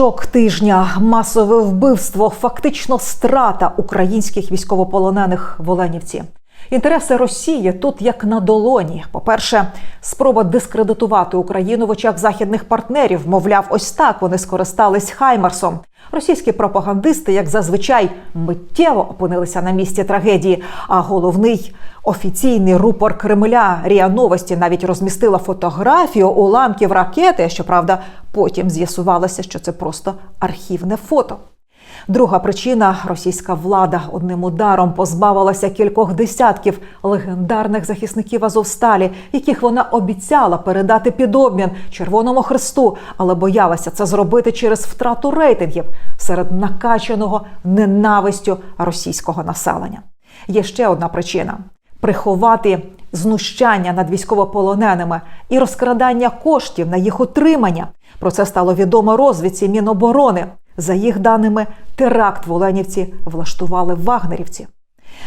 Шок тижня, масове вбивство, фактично страта українських військовополонених в Оленівці. Інтереси Росії тут як на долоні. По-перше, спроба дискредитувати Україну в очах західних партнерів. Мовляв, ось так вони скористались Хаймарсом. Російські пропагандисти, як зазвичай, миттєво опинилися на місці трагедії. А головний офіційний рупор Кремля Ріа Новості навіть розмістила фотографію уламків ракети. Щоправда, потім з'ясувалося, що це просто архівне фото. Друга причина російська влада одним ударом позбавилася кількох десятків легендарних захисників Азовсталі, яких вона обіцяла передати під обмін Червоному Христу, але боялася це зробити через втрату рейтингів серед накачаного ненавистю російського населення. Є ще одна причина приховати знущання над військовополоненими і розкрадання коштів на їх утримання. Про це стало відомо розвідці Міноборони. За їх даними, теракт в Оленівці влаштували вагнерівці.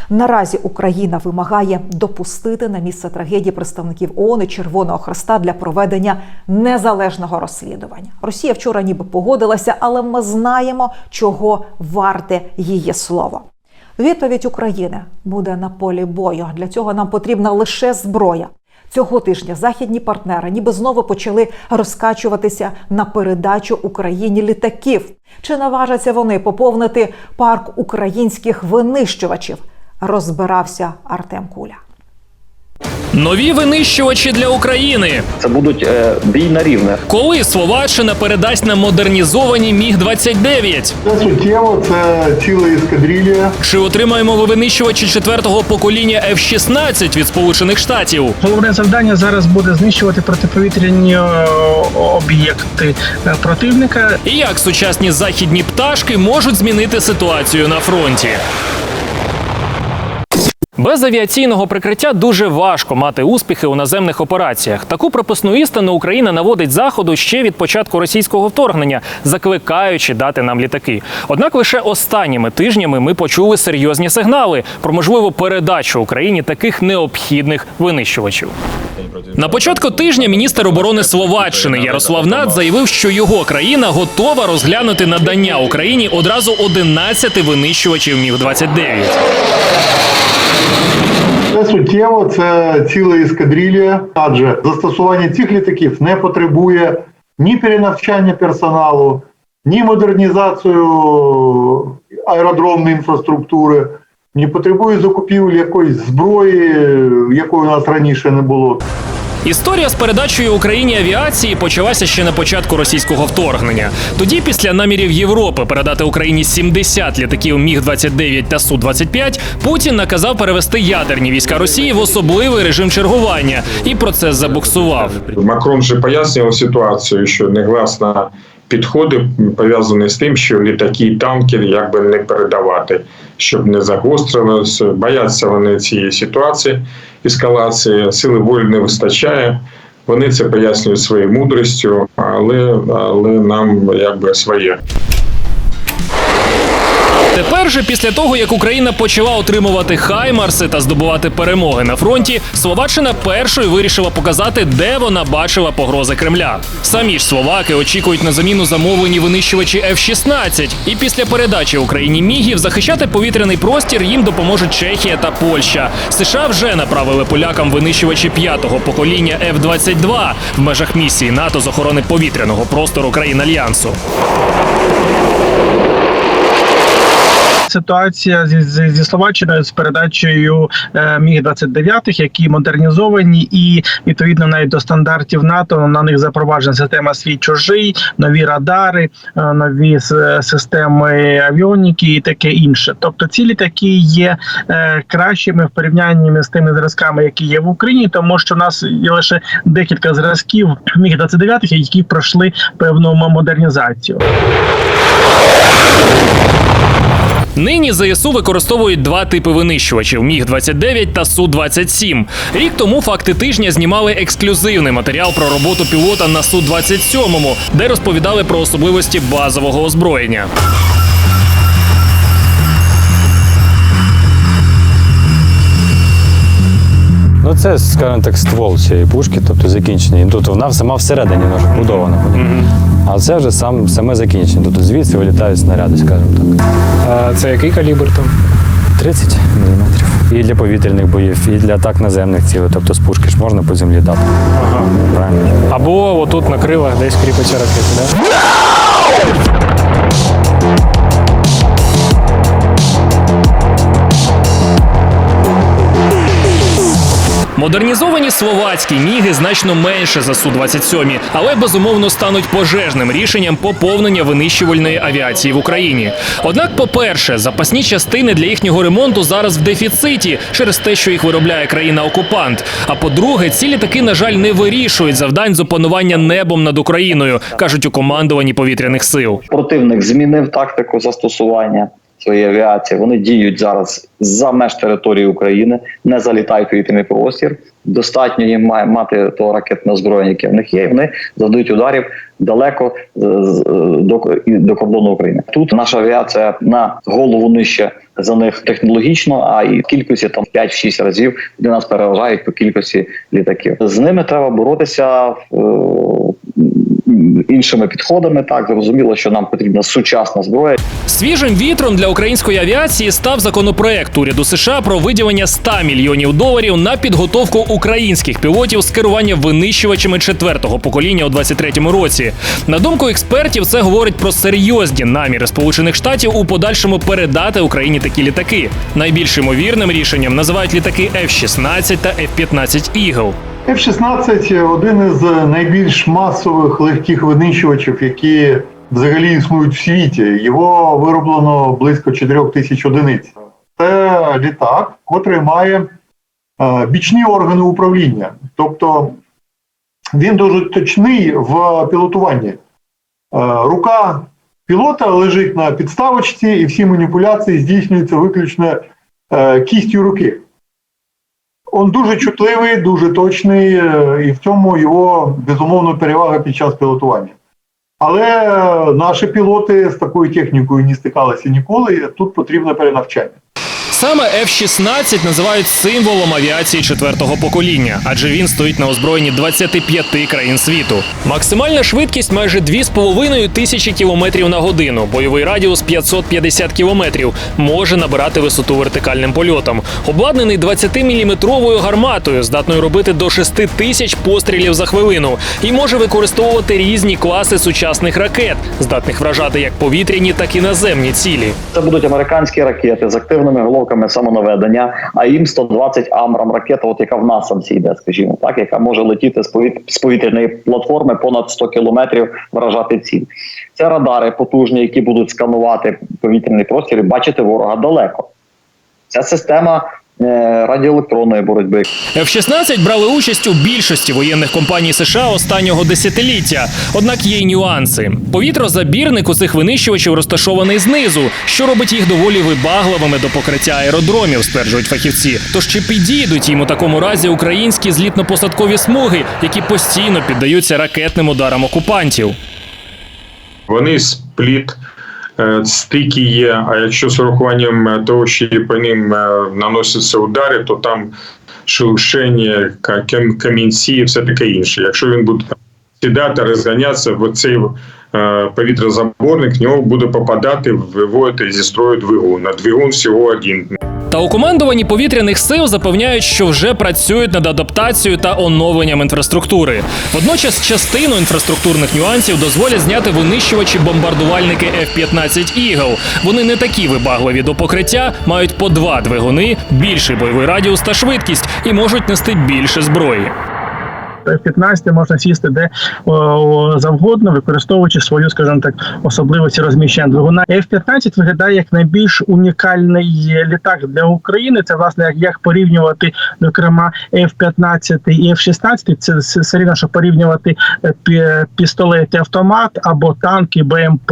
Наразі Україна вимагає допустити на місце трагедії представників ООН і Червоного Хреста для проведення незалежного розслідування. Росія вчора ніби погодилася, але ми знаємо, чого варте її слово. Відповідь України буде на полі бою. Для цього нам потрібна лише зброя. Цього тижня західні партнери ніби знову почали розкачуватися на передачу Україні літаків. Чи наважаться вони поповнити парк українських винищувачів? Розбирався Артем Куля. Нові винищувачі для України. Це будуть е, бій на рівних. Коли Словаччина передасть нам модернізовані міг 29 Це суттєво, це ціла ескадрилія. Чи отримаємо ви винищувачі четвертого покоління F-16 від Сполучених Штатів? Головне завдання зараз буде знищувати протиповітряні е, об'єкти е, противника. І як сучасні західні пташки можуть змінити ситуацію на фронті? Без авіаційного прикриття дуже важко мати успіхи у наземних операціях. Таку прописну істину Україна наводить заходу ще від початку російського вторгнення, закликаючи дати нам літаки. Однак лише останніми тижнями ми почули серйозні сигнали про можливу передачу Україні таких необхідних винищувачів. На початку тижня міністр оборони Словаччини Ярослав Над заявив, що його країна готова розглянути надання Україні одразу 11 винищувачів Міг 29 Це суттєво, це ціла ескадрилія. Адже застосування цих літаків не потребує ні перенавчання персоналу, ні модернізацію аеродромної інфраструктури, не потребує закупівлі якоїсь зброї, якої у нас раніше не було. Історія з передачею Україні авіації почалася ще на початку російського вторгнення. Тоді, після намірів Європи передати Україні 70 літаків Міг 29 та Су 25 Путін наказав перевести ядерні війська Росії в особливий режим чергування, і процес забуксував. Макрон же пояснював ситуацію, що негласно підходи пов'язані з тим, що літаки і танки якби не передавати, щоб не загострилося. Бояться вони цієї ситуації, ескалації, сили волі не вистачає. Вони це пояснюють своєю мудрістю, але, але нам якби своє. Тепер же, після того як Україна почала отримувати хаймарси та здобувати перемоги на фронті, Словаччина першою вирішила показати, де вона бачила погрози Кремля. Самі ж словаки очікують на заміну замовлені винищувачі F-16. І після передачі Україні мігів захищати повітряний простір їм допоможуть Чехія та Польща. США вже направили полякам винищувачі п'ятого покоління F-22 в межах місії НАТО з охорони повітряного простору країн альянсу. Ситуація зі, зі, зі Словаччиною з передачею е, міг 29 які модернізовані, і відповідно навіть до стандартів НАТО на них запроваджена система свій чужий, нові радари, е, нові системи авіоніки і таке інше. Тобто ці літаки є е, кращими в порівнянні з тими зразками, які є в Україні, тому що в нас є лише декілька зразків міг 29 які пройшли певну модернізацію. Нині ЗСУ використовують два типи винищувачів: Міг 29 та Су 27 Рік тому факти тижня знімали ексклюзивний матеріал про роботу пілота на Су 27 де розповідали про особливості базового озброєння. Ну, це, скажімо так, ствол цієї пушки, тобто закінчення. Тут вона сама всередині вона ж вбудована. А це вже сам, саме закінчення. Тобто звідси вилітають снаряди, скажімо так. А це який калібр там? 30 мм. І для повітряних боїв, і для атак наземних цілей. Тобто з пушки ж можна по землі дати. Ага. Правильно. Або отут на крилах десь кріпиться ракети, да? Модернізовані словацькі міги значно менше за Су-27, але безумовно стануть пожежним рішенням поповнення винищувальної авіації в Україні. Однак, по-перше, запасні частини для їхнього ремонту зараз в дефіциті через те, що їх виробляє країна-окупант. А по-друге, ці літаки, на жаль, не вирішують завдань з опанування небом над Україною, кажуть у командуванні повітряних сил. Противник змінив тактику застосування своєї авіації. Вони діють зараз за меж території України, не залітають у повітряний простір. Достатньо їм має мати то ракетне озброєння, яке в них є. і Вони завдають ударів далеко до, до кордону України. Тут наша авіація на голову нижче за них технологічно, а і в кількості там 5-6 разів для нас переважають по кількості літаків. З ними треба боротися. Іншими підходами так зрозуміло, що нам потрібна сучасна зброя. Свіжим вітром для української авіації став законопроект уряду США про виділення 100 мільйонів доларів на підготовку українських пілотів з керування винищувачами четвертого покоління у 23-му році. На думку експертів, це говорить про серйозні наміри Сполучених Штатів у подальшому передати Україні такі літаки. Найбільш ймовірним рішенням називають літаки F-16 та F-15 Eagle. F-16 – один із найбільш масових легких винищувачів, які взагалі існують в світі. Його вироблено близько 4 тисяч одиниць. Це літак, котрий має е, бічні органи управління. Тобто він дуже точний в пілотуванні. Е, Рука пілота лежить на підставочці, і всі маніпуляції здійснюються виключно е, кістю руки. Он дуже чутливий, дуже точний, е, і в цьому його безумовно перевага під час пілотування. Але е, наші пілоти з такою технікою не стикалися ніколи. і Тут потрібне перенавчання. Саме F-16 називають символом авіації четвертого покоління, адже він стоїть на озброєнні 25 країн світу. Максимальна швидкість майже 2,5 тисячі кілометрів на годину. Бойовий радіус 550 кілометрів. Може набирати висоту вертикальним польотом. Обладнаний 20-мм гарматою, здатною робити до 6 тисяч пострілів за хвилину, і може використовувати різні класи сучасних ракет, здатних вражати як повітряні, так і наземні цілі. Це будуть американські ракети з активними головками самонаведення, а їм 120 Амрам ракета, от яка в нас сам йде, скажімо так, яка може летіти з повіт- з повітряної платформи понад 100 кілометрів, вражати ціль. Це радари потужні, які будуть сканувати повітряний простір і бачити ворога далеко. Ця система радіоелектронної боротьби. F-16 брали участь у більшості воєнних компаній США останнього десятиліття. Однак є й нюанси. Повітрозабірник у цих винищувачів розташований знизу, що робить їх доволі вибагливими до покриття аеродромів, стверджують фахівці. Тож чи підійдуть їм у такому разі українські злітно-посадкові смуги, які постійно піддаються ракетним ударам окупантів? Вони спліт. Е, Стики є, а якщо з урахуванням е, того, що по ним е, наносяться удари, то там шелушення, камінці все таке інше. Якщо він буде сідати, розганятися в цей повітрозаборник, в нього буде попадати, виводити зі строю двигун. На двигун всього один. Та у командуванні повітряних сил запевняють, що вже працюють над адаптацією та оновленням інфраструктури. Водночас частину інфраструктурних нюансів дозволять зняти винищувачі бомбардувальники F-15 Eagle. Вони не такі вибагливі до покриття, мають по два двигуни, більший бойовий радіус та швидкість і можуть нести більше зброї. F-15 можна сісти де завгодно, використовуючи свою, скажімо так, особливості розміщення двигуна. F-15 виглядає як найбільш унікальний літак для України. Це власне як, як порівнювати зокрема F-15 і F-16. Це все рівно, що порівнювати е, пі- пістолет і автомат або танки БМП.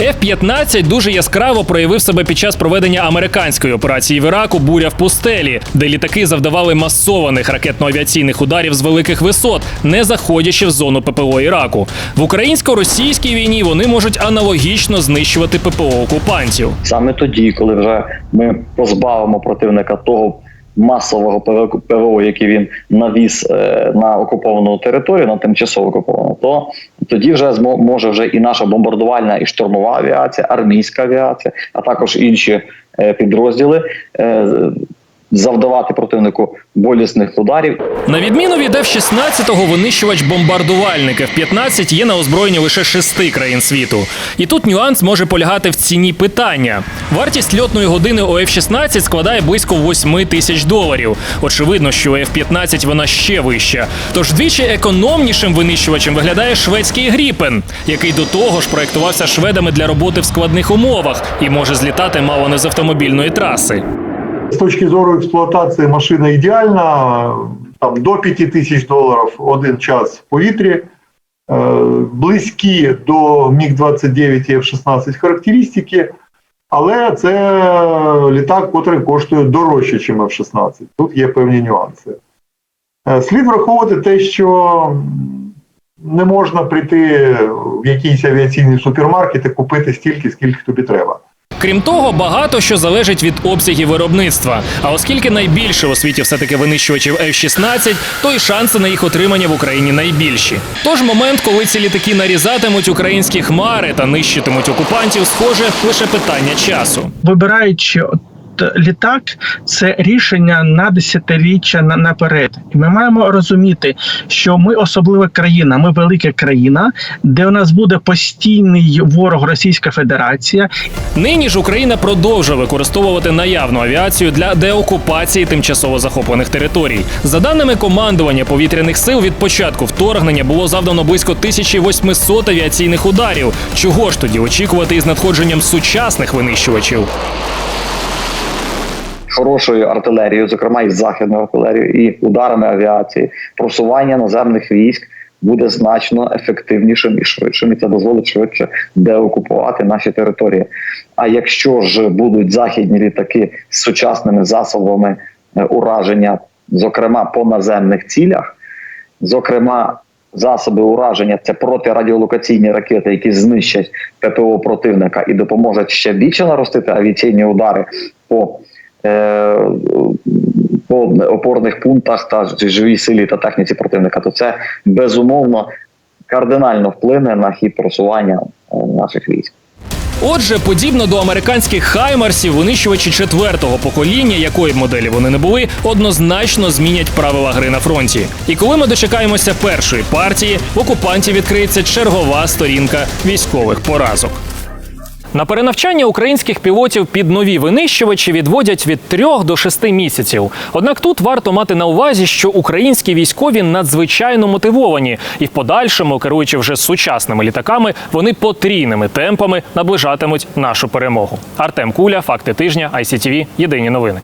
F-15 дуже яскраво проявив себе під час проведення американської операції в Іраку Буря в пустелі, де літаки завдавали масованих ракетно-авіаційних ударів з великих висот, не заходячи в зону ППО Іраку. В українсько-російській війні вони можуть аналогічно знищувати ППО окупантів. Саме тоді, коли вже ми позбавимо противника того масового ПВО, який він навіз е, на окуповану територію, на тимчасово окуповану, то тоді вже може вже і наша бомбардувальна і штурмова авіація, армійська авіація, а також інші е, підрозділи е, завдавати противнику болісних ударів На відміну від F-16, винищувач бомбардувальник F-15 є на озброєнні лише шести країн світу. І тут нюанс може полягати в ціні питання. Вартість льотної години у F-16 складає близько 8 тисяч доларів. Очевидно, що у F-15 вона ще вища. Тож двічі економнішим винищувачем виглядає шведський Гріпен, який до того ж проектувався шведами для роботи в складних умовах і може злітати мало не з автомобільної траси. З точки зору експлуатації машина ідеальна, там до 5 тисяч доларів один час в повітрі, е, близькі до Міг-29 і F-16 характеристики, але це літак, який коштує дорожче, ніж F-16. Тут є певні нюанси. Е, Слід враховувати те, що не можна прийти в якийсь авіаційний супермаркет і купити стільки, скільки тобі треба. Крім того, багато що залежить від обсягів виробництва. А оскільки найбільше у світі все-таки винищувачів F-16, то й шанси на їх отримання в Україні найбільші. Тож момент, коли ці літаки нарізатимуть українські хмари та нищитимуть окупантів, схоже, лише питання часу. вибираючи літак, це рішення на десятиріччя на- наперед. І ми маємо розуміти, що ми особлива країна, ми велика країна, де у нас буде постійний ворог Російська Федерація, Нині ж Україна продовжує використовувати наявну авіацію для деокупації тимчасово захоплених територій. За даними командування повітряних сил, від початку вторгнення було завдано близько 1800 авіаційних ударів. Чого ж тоді очікувати із надходженням сучасних винищувачів? Хорошою артилерією, зокрема і західною артилерією, і ударами авіації, просування наземних військ буде значно ефективнішим і швидшим, і це дозволить швидше деокупувати наші території. А якщо ж будуть західні літаки з сучасними засобами е, ураження, зокрема по наземних цілях, зокрема. Засоби ураження це протирадіолокаційні ракети, які знищать ППО противника і допоможуть ще більше наростити авіаційні удари по по опорних пунктах та живій силі та техніці противника, то це безумовно кардинально вплине на хід просування е, наших військ. Отже, подібно до американських хаймарсів, винищувачі четвертого покоління, якої б моделі вони не були, однозначно змінять правила гри на фронті. І коли ми дочекаємося першої партії, в окупантів відкриється чергова сторінка військових поразок. На перенавчання українських пілотів під нові винищувачі відводять від 3 до 6 місяців. Однак тут варто мати на увазі, що українські військові надзвичайно мотивовані, і в подальшому, керуючи вже сучасними літаками, вони потрійними темпами наближатимуть нашу перемогу. Артем Куля, факти тижня, ICTV, Єдині новини.